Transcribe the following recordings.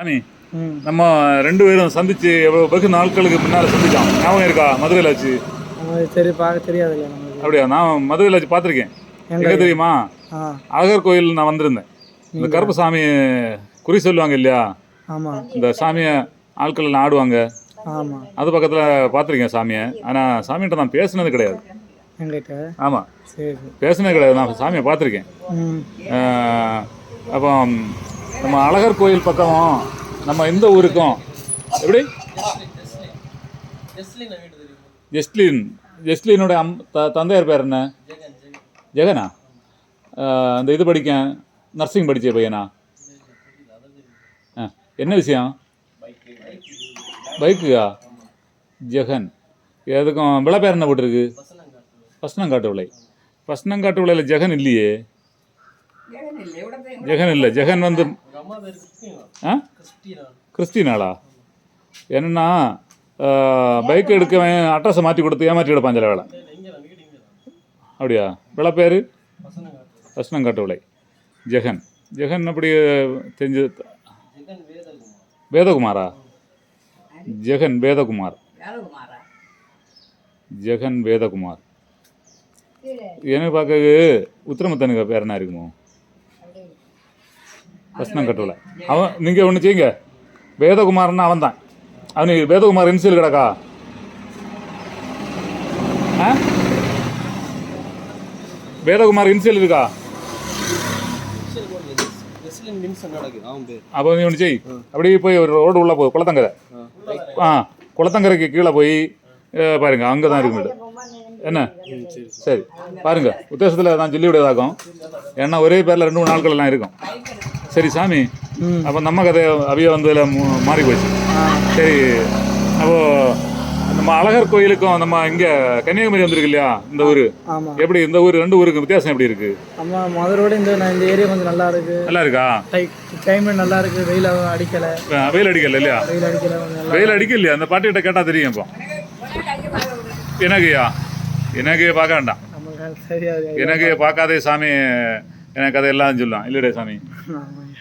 சாமி நம்ம ரெண்டு பேரும் சந்திச்சு எவ்வளவு வெகு நாட்களுக்கு முன்னால சந்திச்சோம். ஞாபகம் இருக்கா? மதுரையில் வச்சு. சரி பார்க்க நமக்கு. அப்படியா? நான் மதுரையில் வச்சு பார்த்துருக்கேன். எங்க தெரியுமா? அழகர் கோயில் நான் வந்திருந்தேன். இந்த கருப்பு சாமி குறி சொல்லுவாங்க இல்லையா? இந்த சாமியை ஆட்கள் ஆடுவாங்க. அது பக்கத்தில் பார்த்துருக்கேன் சாமியை. ஆனால் சாமிகிட்ட நான் பேசுனது கிடையாது. ஆமாம் சரி பேசுனது கிடையாது. நான் சாமியை பார்த்துருக்கேன். அப்போ நம்ம அழகர் கோயில் பக்கம் நம்ம இந்த ஊருக்கும். எப்படி? ஜெஸ்லின். ஜெஸ்லினோட அம் த தந்தையார் பேர் என்ன? ஜெகனா. அந்த இது படிக்க நர்சிங் படித்த பையனா? ஆ என்ன விஷயம்? பைக்குயா ஜெகன். எதுக்கும் விளை பேர் என்ன போட்டிருக்கு? பஸ்னங்காட்டு விளை. பஸ்னங்காட்டு விளையில் ஜெகன் இல்லையே? ஜெகன் இல்லை. ஜெகன் வந்து கிறிஸ்டினாளா? என்னன்னா பைக் எடுக்கவன் அட்ரஸை மாற்றி கொடுத்து ஏமாற்றி எடுப்பான் சில வேலை அப்படியா? விளை பேர்? பஸ்னங்காட்டு விளை ஜெகன். ஜெகன் அப்படி தெரிஞ்சு? வேதகுமாரா? ஜெகன் வேதகுமார். ஜெகன் வேதகுமார். எனக்கு பார்க்க உத்திரமுத்தனுக்கு பேர் என்ன இருக்குமோ? பிரச்சனம் கட்டல அவன் நீங்கள் ஒன்று செய்யுங்க. வேதகுமார்னா அவன் தான் அவனுக்கு வேதகுமார் இன்சியல் கிடக்கா? ஆ? வேதகுமார் இன்சியல் இருக்கா? அப்போ நீ ஒன்று செய். அப்படியே போய் ஒரு ரோடு உள்ளே போய் குளத்தங்கரை. ஆ குளத்தங்கரைக்கு கீழே போய் பாருங்க அங்கே தான் இருக்கு என்ன? சரி பாருங்க. உத்தேசத்தில் நான் சொல்லி விடுவதாகும் ஏன்னா ஒரே பேரில் ரெண்டு மூணு நாட்கள் எல்லாம் இருக்கும். சரி சாமி. அப்போ நம்ம கதை அவிய வந்ததில் மாறி போச்சு. சரி அப்போ நம்ம அழகர் கோயிலுக்கும் நம்ம இங்கே கன்னியாகுமரி வந்திருக்கு இல்லையா இந்த ஊர்? எப்படி இந்த ஊர் ரெண்டு ஊருக்கு வித்தியாசம் எப்படி இருக்கு? அம்மா முதலோட இந்த இந்த ஏரியா கொஞ்சம் நல்லா இருக்கு. நல்லா இருக்கா? கிளைமேட் நல்லா இருக்கு வெயில் அடிக்கலை. வெயில் அடிக்கல இல்லையா? வெயில் அடிக்கலை வெயில் அடிக்க இல்லையா அந்த பாட்டிகிட்ட கேட்டால் தெரியும் இப்போ எனக்குயா எனக்கு பார்க்க வேண்டாம். எனக்கு பார்க்காதே சாமி எனக்கு அதெல்லாம் சொல்லலாம் இல்லைடே சாமி.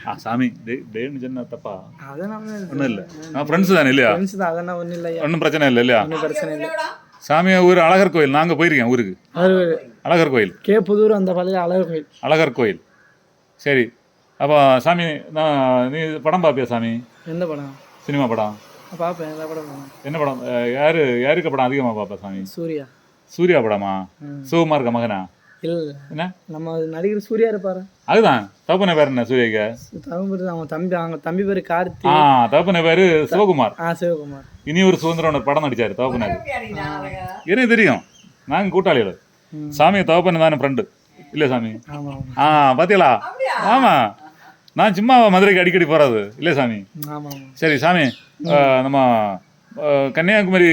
ஆ சாமி டே டேன்னு சொன்னா தப்பா? ஒன்றும் இல்லை. நான் ஃப்ரெண்ட்ஸ் தானே இல்லையா? அதெல்லாம் ஒன்றும் இல்லையா? ஒன்றும் பிரச்சனை இல்லை இல்லையா? ஒன்றும் பிரச்சனை இல்லை. சாமி ஊர் அழகர் கோயில். நாங்கள் போயிருக்கேன் ஊருக்கு. அழகர் கோயில். கே புதூர் அந்த பழைய அழகு கோயில். அழகர் கோயில். சரி. அப்போ சாமி நான் நீ படம் பார்ப்பியா சாமி? எந்த படம்? சினிமா படம். பார்ப்பேன் எல்லா படம் பார்ப்பேன். என்ன படம்? யாரு யாருக்கு படம் அதிகமாக பார்ப்பா சாமி? சூர்யா. சூர்யா படமா. சிவகுமார்க்க மகனா? இல்லை என்ன? நம்ம நடிகர் சூர்யா இருப்பாரு? அதுதான். தகப்பன பேர் என்ன சூர்யாக்கு? தமிழ் அவன் தம்பி அவங்க தம்பி பேர் கார்த்தி. ஆ தகப்பன பேர் சிவகுமார். ஆ சிவகுமார். இனி ஒரு சுதந்திரம் ஒரு படம் நடிச்சாரு தகப்பனாரு எனக்கு தெரியும். நாங்கள் கூட்டாளிகள். சாமி தகப்பன தானே ஃப்ரெண்டு இல்லை சாமி? ஆ பாத்தீங்களா? ஆமா. நான் சும்மா மதுரைக்கு அடிக்கடி போறது. இல்லை சாமி? சரி சாமி நம்ம கன்னியாகுமரி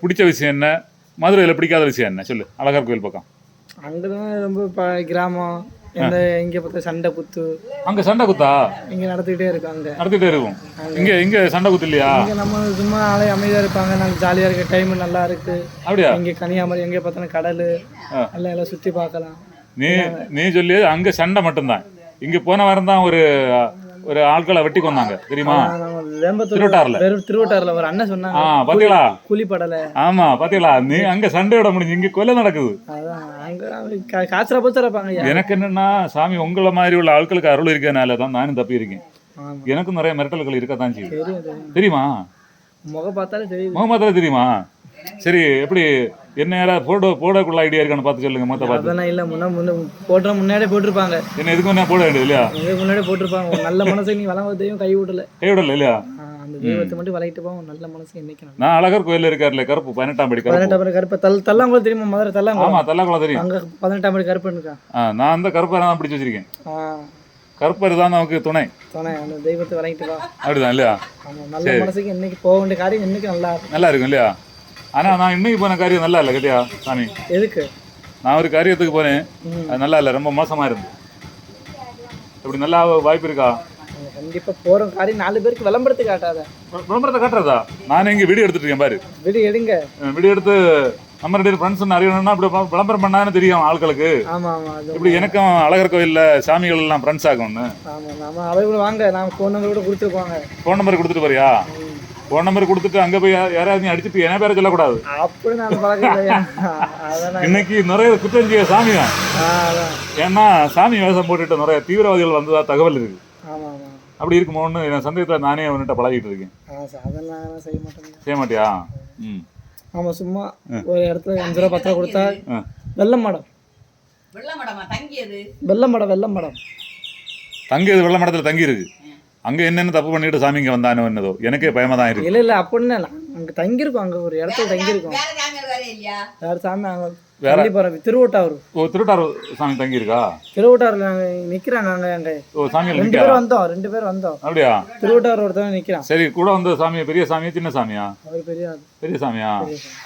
பிடிச்ச விஷயம் என்ன? மதுரையில் பிடிக்காத விஷயம் என்ன? சொல்லு. அழகர் கோயில் பக்கம். அங்கே தான் ரொம்ப ப கிராமம். எந்த இங்கே பார்த்தா சண்டை குத்து. அங்கே சண்டை குத்தா? இங்கே நடந்துக்கிட்டே இருக்கு அங்கே. நடத்திட்டே இருக்கும். இங்கே இங்கே சண்டை குத்து இல்லையா? இங்கே நம்ம சும்மா ஆளே அமைதியாக இருப்பாங்க. நாங்கள் ஜாலியாக இருக்க டைம் நல்லா இருக்கு. அப்படியா? இங்கே கன்னியாகுமரி எங்கே பார்த்தாலும் கடல். எல்லாம் எல்லாம் சுற்றி பார்க்கலாம். நீ நீ சொல்லி அங்கே சண்டை மட்டும்தான். இங்கே போன வாரம் தான் ஒரு ஒரு ஆட்களை வெட்டி கொண்டாங்க தெரியுமா? வெறும் திருவட்டாறுல. ஒரு அண்ணன் சொன்னாங்க. பாத்தீங்களா? கூலிப்படலை. ஆமா பாத்தீங்களா? நீ அங்க சண்டையோட முடிஞ்சு இங்க கொலை நடக்குது. காய்ச்சல போச்சு இருப்பாங்க ஐயா. எனக்கு என்னன்னா சாமி உங்களை மாதிரி உள்ள ஆட்களுக்கு அருள் இருக்கனால தான் நானும் தப்பி இருக்கேன் எனக்கும் நிறைய மிரட்டல்கள் இருக்கத்தான் செய்யும். தெரியும் தெரியும். தெரியுமா? முகம் பார்த்தாலே தெரியுமா? சரி எப்படி என்ன யாராவது போட போடக்குள்ள ஐடியா இருக்கான்னு பார்த்து சொல்லுங்க மொத்த பார்த்து. அதெல்லாம் இல்லை முன்ன முன்ன போடுற முன்னாடியே போட்டிருப்பாங்க. என்ன எதுக்கு என்ன போட வேண்டியது இல்லையா? முன்னாடியே போட்டிருப்பாங்க. நல்ல மனசை நீ வளம் தெய்வம் கை விடல கைவிடல இல்லையா? ஆ, அந்த தெய்வத்தை மட்டும் வளைக்கிட்டு போவோம் நல்ல மனசு என்னைக்கு நான் அழகர் கோயில்ல இருக்காருல்ல கருப்பு பதினெட்டாம் படி கருப்பு. பதினெட்டாம் படி கருப்பு. தல் தல்லாங்குளம் தெரியுமா மதுரை தல்லாங்குளம்? ஆமா தல்லாக்குளம் தெரியும். அங்க பதினெட்டாம் படி கருப்பு இருக்கான் ஆ, நான் அந்த கருப்பரை தான் பிடிச்சி வச்சிருக்கேன். கருப்பர் தான் நமக்கு துணை. சொன்னேன் அந்த தெய்வத்தை வளைக்கிட்டு வா. அப்படிதான் இல்லையா? நல்ல மனசுக்கு இன்னைக்கு போக வேண்டிய காரியம் இன்னைக்கு நல்லா நல்லா இருக்கும் இல்லையா? ஆனா நான் இன்னைக்கு போன காரியம் நல்லா இல்லை கேட்டியா சாமி. எதுக்கு? நான் ஒரு காரியத்துக்கு போனேன். அது நல்லா இல்லை ரொம்ப மோசமா இருந்து. இப்படி நல்லா வாய்ப்பு இருக்கா? கண்டிப்பா போற காரியம் நாலு பேருக்கு விளம்பரத்து காட்டாத. விளம்பரத்தை காட்டுறதா? நான் இங்க வீடியோ எடுத்துட்டு இருக்கேன் பாரு. வீடு எடுங்க. வீடியோ எடுத்து நம்ம ரெண்டு ஃப்ரெண்ட்ஸ் அறியணும்னா இப்படி விளம்பரம் பண்ணான்னு தெரியும் ஆட்களுக்கு. ஆமா ஆமா இப்படி எனக்கும் அழகர் கோயில்ல சாமிகள் எல்லாம் ஃப்ரெண்ட்ஸ் ஆகும்னு ஆமா அளவுக்கு வாங்க நான் ஃபோன் நம்பர் கூட கொடுத்துருப்பாங்க ஃபோன் நம்பர் கொடுத்துட்டு போறியா? ஃபோன் நம்பர் கொடுத்துட்டு அங்க போய் யாராவது நீ அடிச்சுட்டு என் பேரை சொல்லக்கூடாது. இன்னைக்கு நிறைய குற்றம் செய்ய சாமி தான் ஏன்னா சாமி வேஷம் போட்டுட்டு நிறைய தீவிரவாதிகள் வந்ததா தகவல் இருக்கு. ஆமா ஆமா. அப்படி இருக்குமோன்னு என் சந்தேகத்தில் நானே அவன்கிட்ட பழகிட்டு இருக்கேன். செய்ய மாட்டியா? ம். ஆமா சும்மா ஒரு இடத்துல அஞ்சு ரூபா பத்து ரூபா கொடுத்தா. வெள்ளம் மடம். வெள்ளம் மடமா? தங்கியது? வெள்ளம் மடம் வெள்ளம் மடம். தங்கியது வெள்ள மடத்தில் தங்கி இருக்கு அங்க என்னென்ன தப்பு பண்ணிட்டு சாமி இங்க வந்தானோ என்னதோ. எனக்கே பயமா தான் இருக்கு. இல்ல இல்ல அப்படின்னு இல்லை அங்க தங்கியிருக்கோம் அங்க ஒரு இடத்துல தங்கியிருக்கோம். வேற சாமி அங்க வேற? திருவட்டாவூர் ஓ திருட்டார் சாமி தங்கி இருக்கா திருவட்டாவூர்ல நாங்க நிக்கிறாங்க அங்க அங்க. ஓ சாமியில் ரெண்டு பேர் வந்தோம் ரெண்டு பேர் வந்தோம். அப்படியா? திருவட்டாவூர் ஒருத்தவன் நிக்கிறான் சரி கூட வந்த சாமி பெரிய சாமியா சின்ன சாமியா? அவர் பெரிய பெரிய சாமியா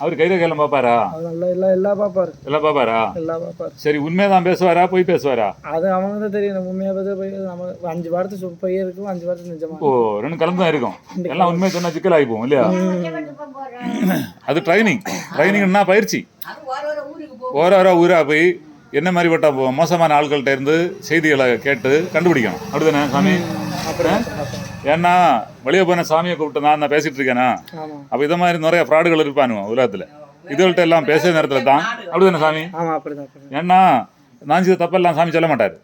அவர் கையில கையில பாப்பாரா அவர் நல்லா எல்லா எல்லா பாப்பாரு எல்லாம் பாப்பாரா எல்லா பாப்பாரு சரி உண்மைதான் பேசுவாரா? போய் பேசுவாரா? அது அவங்க தான் தெரியும். உண்மையா போய் நம்ம அஞ்சு வாரத்து சு- பொய் இருக்கும் அஞ்சு வாரத்து நிஜமா ஓ ரெண்டு கலந்து தான் இருக்கும். எல்லாம் உண்மையை சொன்னா சிக்கல் ஆகிப்போம் இல்லையா? அது ட்ரைனிங் ட்ரைனிங்னா பயிற்சி. அது ஒரு ஒரு ஊருக்கு போ ஓர ஓர ஊரா போய் என்ன மாதிரிப்பட்ட மோசமான ஆட்கள்கிட்ட இருந்து செய்திகளை கேட்டு கண்டுபிடிக்கணும். அப்படிதானே சாமி? ஏன்னா வெளியே போன சாமியை கூப்பிட்டு நான் தான் பேசிட்டு இருக்கேனா? அப்போ இதை மாதிரி நிறைய ஃப்ராடுகள் இருப்பானுங்க உலகத்தில். இதுகள்கிட்ட எல்லாம் பேசுற நேரத்தில் தான் அப்படிதானே சாமி? ஏன்னா நான் செய்த தப்பெல்லாம் சாமி சொல்ல மாட்டார்.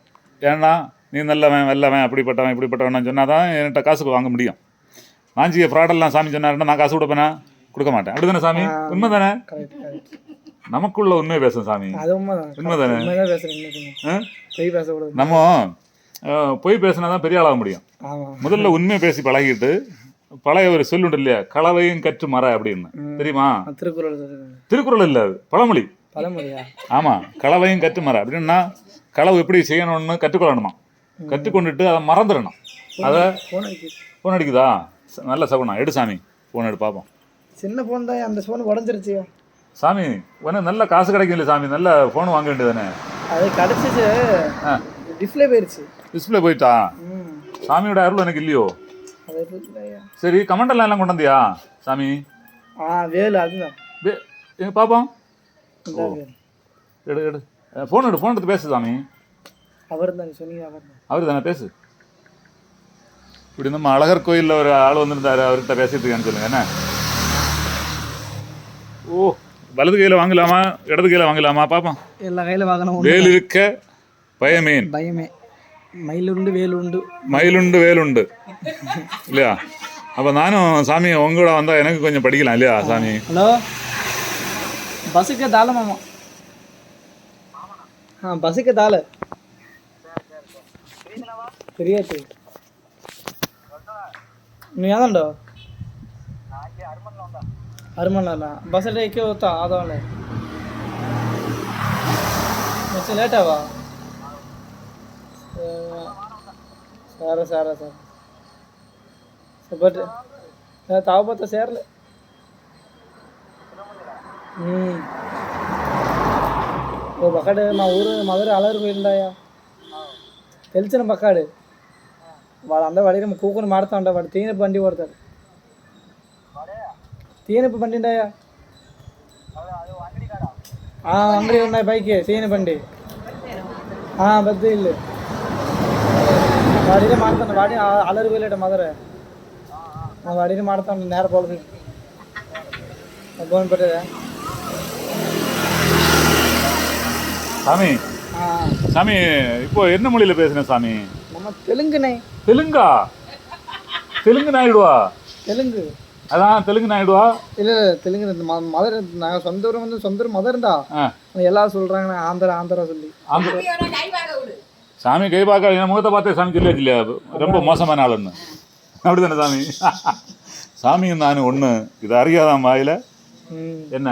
ஏன்னா நீ நல்லவன் வெல்லவன் அப்படிப்பட்டவன் இப்படிப்பட்டவன் சொன்னால் தான் என்கிட்ட காசுக்கு வாங்க முடியும். நான் செய்ய ஃப்ராடெல்லாம் சாமி சொன்னாருன்னா நான் காசு கொடுப்பேனா? கொடுக்க மாட்டேன். அப்படிதானே சாமி? உண்மை தானே நமக்குள்ள உண்மையை பேசும் சாமி. உண்மைதான்? பொய் பேசக்கூடாது. நம்ம பொய் பேசினா தான் பெரிய ஆளாக முடியும். ஆமா. முதல்ல உண்மையை பேசி பழகிட்டு பழைய ஒரு சொல்லுண்டு இல்லையா? களவையும் கற்று மர அப்படின்னு. தெரியுமா? திருக்குறள் திருக்குறள் இல்லை அது. பழமொழி. பழமொழியா? ஆமாம் களவையும் கற்று மர அப்படின்னா களவு எப்படி செய்யணும்னு கற்றுக்கொள்ளணுமா? கற்றுக்கொண்டுட்டு அதை மறந்துடணும். அதை ஃபோன் அடிக்குது. நல்ல சகுனம். எடு சாமி. ஃபோன் எடு பார்ப்போம் சின்ன ஃபோன் தான். அந்த ஃபோன் உடஞ்சிருச்சு சாமி உனக்கு நல்ல காசு கிடைக்கும் இல்லை சாமி நல்ல ஃபோன் வாங்க வேண்டியதானே அது கிடச்சிச்சு. டிஸ்பிளே போயிருச்சு. டிஸ்பிளே போயிட்டா? சாமியோட அருள் எனக்கு இல்லையோ? சரி கமெண்டெல்லாம் எல்லாம் கொண்டு வந்தியா சாமி? ஆ வேலு அதுதான். எங்க பாப்போம் எடு எடு. ஃபோன் எடு ஃபோன் எடுத்து பேசு சாமி. அவர் தான் சொன்னீங்க அவர் தானே பேசு. இப்படி நம்ம அழகர் கோயிலில் ஒரு ஆள் வந்திருந்தாரு அவர்கிட்ட பேசிட்டு இருக்கான்னு சொல்லுங்க என்ன? ஓ. வலது கையில் வாங்கலாமா இடது கையில் வாங்கலாமா? பார்ப்போம் எல்லா கையில் வாங்கணும். வேல் இருக்க பயமே பயமே. மயிலுண்டு வேலுண்டு. மயிலுண்டு வேலுண்டு. இல்லையா? அப்போ நானும் சாமி உங்களோட வந்தால் எனக்கு கொஞ்சம் படிக்கலாம் இல்லையா சாமி? ஹலோ? பஸ்ஸுக்கு தாள மாமா ஆ பஸ்ஸுக்கு தாள. தெரியாது. நீ ஏதாண்டோ అరమన్నా బస్సులో ఎక్కి వస్తా ఆదాంలే కొంచెం లేట్ అవ్వా సరే సరే సరే బట్ తాగపోతా సేర్లే ఉమ్. ఓ బక్కడు మా ఊరు మధుర అలరి పోయిండాయా తెలిసిన బక్కాడు వాళ్ళందరూ వాడికి కూకుని మాడుతూ ఉంటాడు వాడు తీనపు బండి కొడతాడు తీనపు బండి ఉండాయా ఆ, అంగడి ఉన్నాయి పైకి తీన బండి ఆ, పెద్ద ఇల్లు వాడినే మాడుతాడు వాడి ఆ- అలరి పోయలేడు మదర వాడిని మాడుతాడు నేర పోలకి ఫోన్ పెట్టేదా சாமி ఆ, சாமி இப்போ என்ன மொழியில் பேசுனேன் சாமி நம்ம தெலுங்குனே தெலுங்கா தெலுங்கு நாயுடுவா தெலுங்கு அதான் தெலுங்கு நாயுடுவா? இல்லை இல்லை தெலுங்கு மதர் நாங்கள் சொந்த ஊர் வந்து சொந்த ஊர் மதர் தான் ஆ எல்லாரும் சொல்கிறாங்க ஆந்திரா ஆந்திரா சொல்லி. சாமி கை பார்க்க என் முகத்தை பார்த்தே சாமி சொல்லியா இல்லையா? ரொம்ப மோசமான ஆளுன்னு. அப்படிதானே சாமி? சாமியும் நானும் ஒன்று இது அறியாதான் வாயில. என்ன?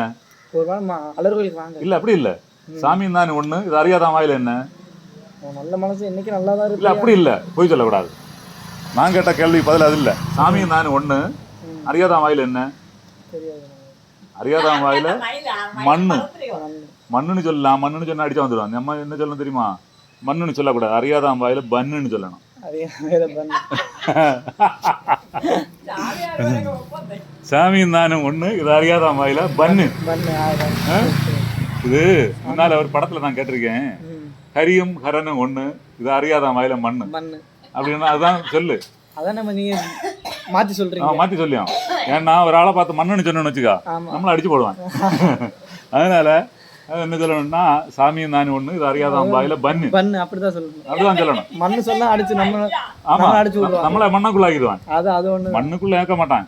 ஒரு வாரம் மா- அலர் கோயிலுக்கு வாங்க. இல்லை அப்படி இல்லை. சாமியும் நானும் ஒன்று இது அறியாதான் வாயில என்ன? நல்ல மனசு இன்னைக்கு நல்லா தான் இல்லை இருக்கு. அப்படி இல்லை. போய் சொல்லக்கூடாது. நான் கேட்ட கேள்வி பதில் அது இல்லை. சாமியும் நானும் ஒன்று அறியாதான் வாயில என்ன? அறியாதான் வாயில மண்ணு. மண்ணு. மண்ணுன்னு சொல்லலாம் மண்ணுன்னு சொன்னா அடிச்சா வந்துடுவான் நம்ம என்ன சொல்லணும் தெரியுமா? மண்ணுன்னு சொல்லக்கூடாது. அறியாதான் வாயில பன்னுன்னு சொல்லணும். சாமியும் நானும் ஒண்ணு இது அறியாத வாயில பன்னு? இது முன்னால ஒரு படத்துல நான் கேட்டிருக்கேன். ஹரியும் ஹரனும் ஒண்ணு இது அறியாத வாயில மண்ணு அப்படின்னா அதுதான் சொல்லு. அதான் நம்ம நீங்க மாத்தி சொல்றீங்க. மாத்தி சொல்லியான் ஏன்னா ஒரு ஆளை பார்த்து மண்ணுன்னு சொன்னோன்னு வச்சுக்கா நம்மள அடிச்சு போடுவான். அதனால அது என்ன சொல்லணும்னா சாமியும் நானும் ஒண்ணு இது அறியாத வாயில பன்னு பண்ணு. அப்படிதான் சொல்லணும். அப்படிதான் சொல்லணும். மண்ணு சொன்னா அடிச்சு நம்ம ஆமா. அடிச்சு விடுவாங்க. நம்மள மண்ணுக்குள்ளாக்கிடுவான். அது அது ஒண்ணு. மண்ணுக்குள்ள ஏற்க மாட்டான்.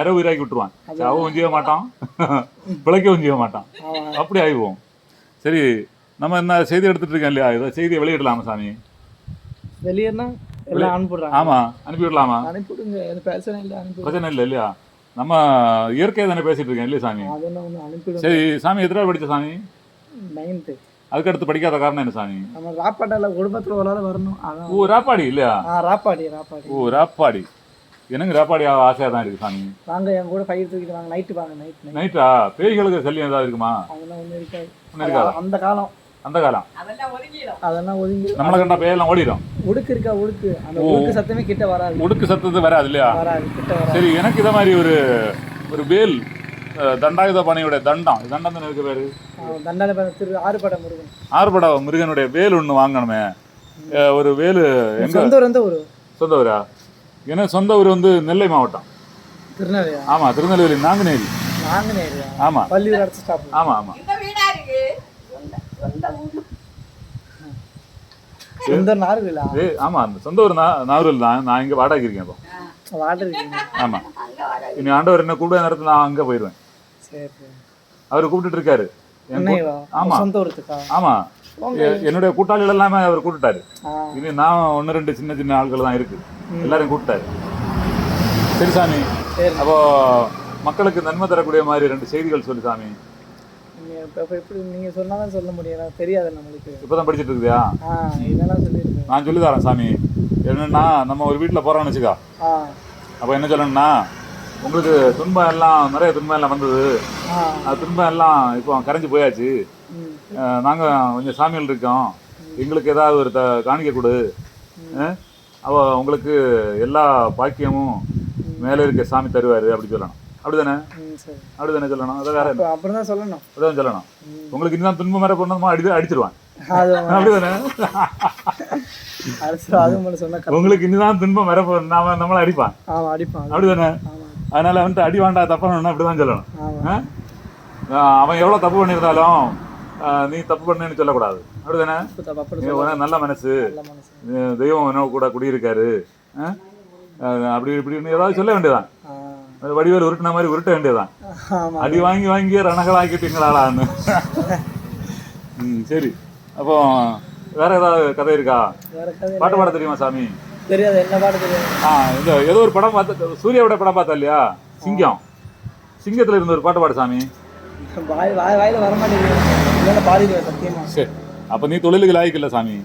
அரை உயிராக்கி விட்டுருவான். சாவும் செய்ய மாட்டான். பிழைக்கவும் செய்ய மாட்டான். அப்படி ஆயிடுவோம். சரி நம்ம என்ன செய்தி எடுத்துட்டு இருக்கோம் இல்லையா? இதை செய்தியை வெளியிடலாமா சாமி? வெளியேனா எல்லாம் அனுப்பிடுறாங்க. ஆமா அனுப்பிவிடலாமா அனுப்பிவிடுங்க எது பிரச்சனை இல்லை அனுப்பிவிடுங்க பிரச்சனை இல்லை இல்லையா? நம்ம இயற்கையை தானே பேசிட்டு இருக்கேன் இல்லையா சாமி? அது என்ன ஒன்று அனுப்பிவிடுங்க சரி சாமி எத்தனை படிச்ச சாமி? நைன்த்து அதுக்கடுத்து படிக்காத காரணம் என்ன சாமி? நம்ம ராப்பாட்டால குடும்பத்துல ஒரு ஆள் வரணும். அதான். ஓ ராப்பாடி இல்லையா? ஆ ராப்பாடி ராப்பாடி. ஓ ராப்பாடி. எனக்கு ராப்பாடி ஆசையாக தான் இருக்கு சாமி. வாங்க என் கூட பயிர் தூக்கிட்டு வாங்க. நைட்டு வாங்க நைட் நைட் நைட்டா பேய்களுக்கு சல்லியம் ஏதாவது இருக்குமா? அதெல்லாம் ஒன்றும் இருக்காது. ஒன்றும் இருக்காதா? அந்த காலம். அந்த காலம். அதெல்லாம் ஒதுங்கி நம்மளை கண்டா பேயெல்லாம் ஓடிடும். உடுக்கு இருக்கா உடுக்கு அந்த உடுக்கு சத்தமே கிட்ட வராது. உடுக்கு சத்தது வராது இல்லையா? சரி எனக்கு இதை மாதிரி ஒரு ஒரு வேல் தண்டாயுத பாணியோட தண்டம். தண்டம் இருக்கு பேரு? திரு ஆறுபட முருகன். ஆறுபட முருகனுடைய வேல் ஒன்று வாங்கணுமே. ஒரு வேலு எங்க? சொந்த ஊர் எந்த ஊர்? சொந்த ஊரா? எனக்கு சொந்த ஊர் வந்து நெல்லை மாவட்டம். திருநெல்வேலியா? ஆமா திருநெல்வேலி நாங்குநேரி. நாங்குநேரியா? ஆமா. பள்ளியூர் அடுத்த ஸ்டாப். ஆமா ஆமா இந்த வீடா இருக்கு சொந்த சொந்த ஊர் சொந்த நார்விலா ஆமா அந்த சொந்த ஊர் நா- நாகூரில் தான் நான் இங்க வாடகை இருக்கேன் இப்போ. வாடகை இருக்கீங்க ஆமா இனி ஆண்டவர் என்ன கூப்பிட நேரத்தில் நான் அங்க போயிடுவேன் சரி அவர் கூப்பிட்டுட்டு இருக்காரு. ஆமா. சொந்த ஊருத்துக்கா? ஆமா. என்னுடைய கூட்டாளிகள் எல்லாமே அவர் கூப்பிட்டாரு இனி நான் ஒன்று ரெண்டு சின்ன சின்ன ஆட்கள் தான் இருக்கு. எல்லாரையும் கூப்பிட்டாரு. சரி சாமி. அப்போ மக்களுக்கு நன்மை தரக்கூடிய மாதிரி ரெண்டு செய்திகள் சொல்லு சாமி. இப்ப இப்ப எப்படி நீங்க சொன்னாதான் சொல்ல முடியும். தெரியாது நம்மளுக்கு. இப்பதான் படிச்சிட்டு இருக்கியா ஆ இதெல்லாம் சொல்லியிருக்கேன் நான் சொல்லி தரேன் சாமி. என்னன்னா நம்ம ஒரு வீட்டில் போறோம்னு வச்சுக்கா. ஆ. அப்போ என்ன சொல்லணும்னா உங்களுக்கு துன்பம் எல்லாம் நிறைய துன்பம் எல்லாம் வந்தது. அது துன்பம் எல்லாம் இப்போ கரைஞ்சு போயாச்சு. ம். அஹ் நாங்க கொஞ்சம் சாமிகள் இருக்கோம். எங்களுக்கு ஏதாவது ஒரு த காணிக்க கொடு. அவ உங்களுக்கு எல்லா பாக்கியமும் மேலே இருக்க சாமி தருவாரு அப்படி சொல்லணும். அப்படிதானே? அப்படிதானே சொல்லணும். அதை வேற என்ன? அப்போ அப்படி தான் சொல்லணும். அப்படிதான் சொல்லணும். உங்களுக்கு இன்னும் துன்பம் மேலே பண்ணணுமா அடி அடிச்சிருவான் அப்படிதானே. உங்களுக்கு இன்னும் துன்பம் மேலே நாம நம்மளை அடிப்பான். அப்படிதானே? அதனால வந்துட்டு அடி வேண்டா தப்பு அப்படிதான் சொல்லணும். அவன் எவ்வளவு தப்பு பண்ணியிருந்தாலும் நீ தப்பு பண்ணேன்னு சொல்லக்கூடாது. அப்படிதானே? நல்ல மனசு. தெய்வம் கூட குடியிருக்காரு. அப்படி இப்படின்னு ஏதாவது சொல்ல வேண்டியதான் வடிவேல் உருட்டின மாதிரி உருட்ட வேண்டியதான் ஆமா அடி வாங்கி வாங்கி ரணகளாக்கிட்டீங்களான்னு ம் சரி. அப்போ வேற ஏதாவது கதை இருக்கா? பாட்டு பாட தெரியுமா சாமி? தெரியாது என்ன பாட்டு தெரியாது. ஆ இந்த ஏதோ ஒரு படம் பார்த்து சூர்யாவோட படம் பார்த்தா இல்லையா? சிங்கம். சிங்கத்துல இருந்த ஒரு பாட்டு பாடு சாமி. வாய் வாய் வாயில வர மாட்டேங்குது. இல்லைன்னா பாடிடுவேன் சத்தியமா. சரி. அப்போ நீ தொழிலுக்கு லாய்க்கு இல்லை சாமி.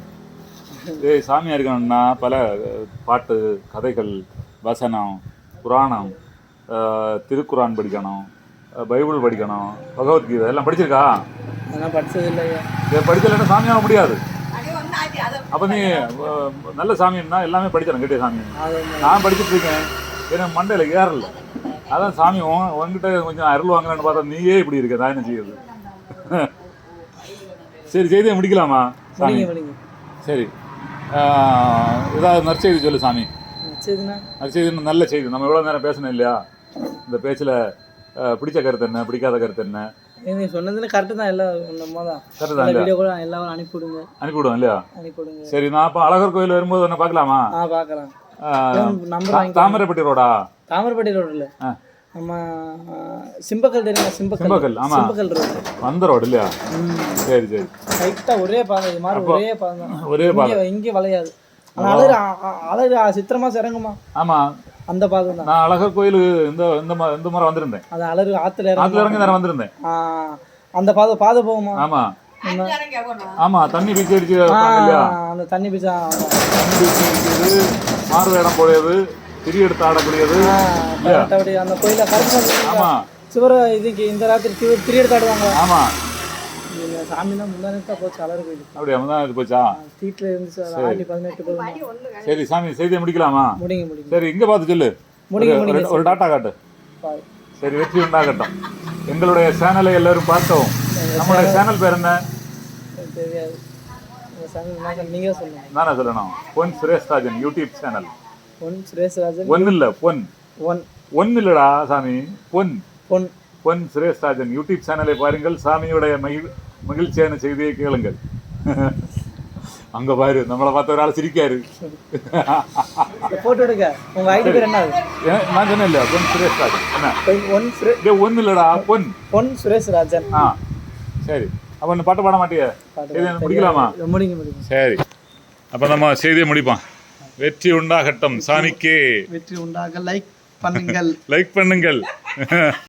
ஏய் சாமியா இருக்கணும்னா பல பாட்டு கதைகள் வசனம் புராணம் திருக்குரான் படிக்கணும் பைபிள் படிக்கணும் பகவத்கீதை எல்லாம் படிச்சிருக்கா? அதெல்லாம் படிச்சது இல்லையா இதை படிக்கலைன்னா சாமியாக முடியாது. அப்போ நீ நல்ல சாமின்னா எல்லாமே படிச்சிடும் கேட்டே சாமி. நான் படிச்சிட்டு இருக்கேன் எனக்கு மண்டையில் ஏறல. அதான் சாமி உன் உன்கிட்ட கொஞ்சம் அருள் வாங்கலான்னு பார்த்தா நீயே இப்படி இருக்க நான் என்ன செய்யுது சரி செய்தியை முடிக்கலாமா சாமி? சரி. ஏதாவது நற்செய்தி சொல்லு சாமி. சரிண்ணா நற்செய்தி நல்ல செய்தி. நம்ம எவ்வளோ நேரம் பேசணும் இல்லையா? இந்த பேச்சில் பிடிச்ச கருத்து என்ன பிடிக்காத கருத்து என்ன? நீ சொன்னதுல கரெக்டு தான் எல்லாம் நம்ம தான். கரெக்டு தான் வீடியோ கூட எல்லாரும் அனுப்பிவிடுங்க. அனுப்பிவிடுவோம் இல்லையா? அனுப்பிவிடுங்க. சரி நான் அப்போ அழகர் கோயில் வரும்போது ஒன்று பார்க்கலாமா? ஆ பார்க்கலாம். நம்பர் தாமரைப்பட்டி ரோடா தாமரப்பட்டி ரோடுல ஆ. நம்ம சிம்பக்கல் தெரியுமா? சிம்பக்கல். சிம்பக்கல், ஆமா. சிம்பக்கல் ரோடு வந்த ரோடு இல்லையா? சரி சரி. ரைட்டா ஒரே பாதை இது மாதிரி ஒரே பாதை ஒரே பாதை. இங்கே வளையாது. அழகு அழகு அ- சித்திரை மாசம் இறங்குமா ஆமாம் அந்த பாதை தான். நான் அழகர் கோயில் இந்த இந்த இந்த முறை வந்திருந்தேன். அது அழகு ஆத்துல ஆற்றுல இறங்குமா இறங்கி நேரம் வந்திருந்தேன். அந்த பாதை பாதை போகுமா? போகணும் ஆமாம் தண்ணி பீச்சு அடிச்சு அந்த தண்ணி பீச்சா? தண்ணி பீச்சு அடிச்சது மாறு வேடம் போடுறது திரி எடுத்து ஆடக்கூடியது அந்த கோயில கருப்பு ஆமாம் சிவர இதுக்கு இந்த ராத்திரி சிவ திரியெடுத்து ஆடுவாங்க ஆமாம் இந்த சாமிலாம் முந்தானத்தான் போச்சு அலர் கோயில் அப்படியா போச்சா? இருந்துச்சு பதினெட்டு பதினொன்று சரி சாமி செய்தியை முடிக்கலாமா? முடிங்க முடிங்க. சரி இங்கே பார்த்து சொல்லு. முடிங்க ஒரு- முடிங்க ஒரு- ஒரு டாட்டா காட்டு. சரி வெற்றி உண்டாகட்டும். எங்களுடைய சேனலை எல்லாரும் பார்க்கவும். நம்மளுடைய சேனல் பேர் என்ன? தெரியாது. நீங்கள் சொல்லுங்கள் நானே சொல்லணும். பொன் சுரேஷ் ராஜன் யூடியூப் சேனல். பொன் சுரேஷ் ராஜன் ஒன்னு இல்ல பொன். ஒன். ஒன்னு இல்லடா சாமி. பொன். பொன். பொன் சுரேஷ் ராஜன் யூடியூப் சேனலை பாருங்கள். சாமியுடைய மகிழ் மகிழ்ச்சியான செய்தியை கேளுங்கள். அங்க பாரு நம்மளை பார்த்த ஒரு ஆள் சிரிக்காரு. போட்டோ எடுக்க உங்கள் ஐடி பேர் என்ன நான் சொன்னேன் பொன் சுரேஷ் ராஜன். என்ன? ஒன்னு இல்லடா பொன். பொன் சுரேஷ் ராஜன். ஆ சரி. அப்ப இந்த பாட்டு பாட மாட்டியே? முடிக்கலாமா? முடிங்க சரி. அப்ப நம்ம செய்தியை முடிப்போம். வெற்றி உண்டாகட்டும் சாமிக்கு வெற்றி உண்டாக லைக் பண்ணுங்கள். லைக் பண்ணுங்கள்.